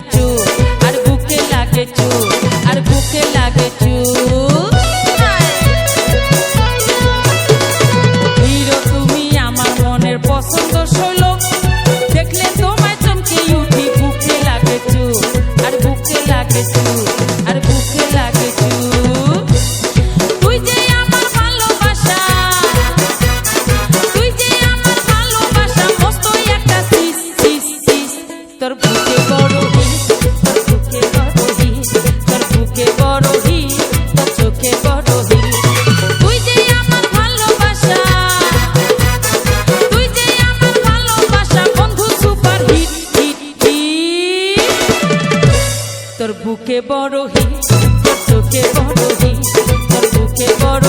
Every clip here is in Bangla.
hecho বুকে বড় হিংসা চোখে বড় হিংসা বুকে বড়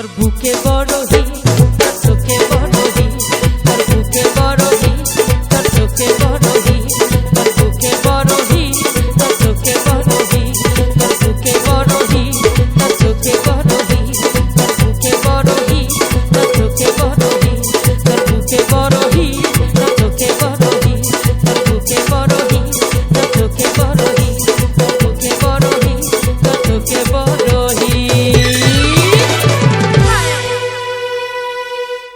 তোর বুকে বল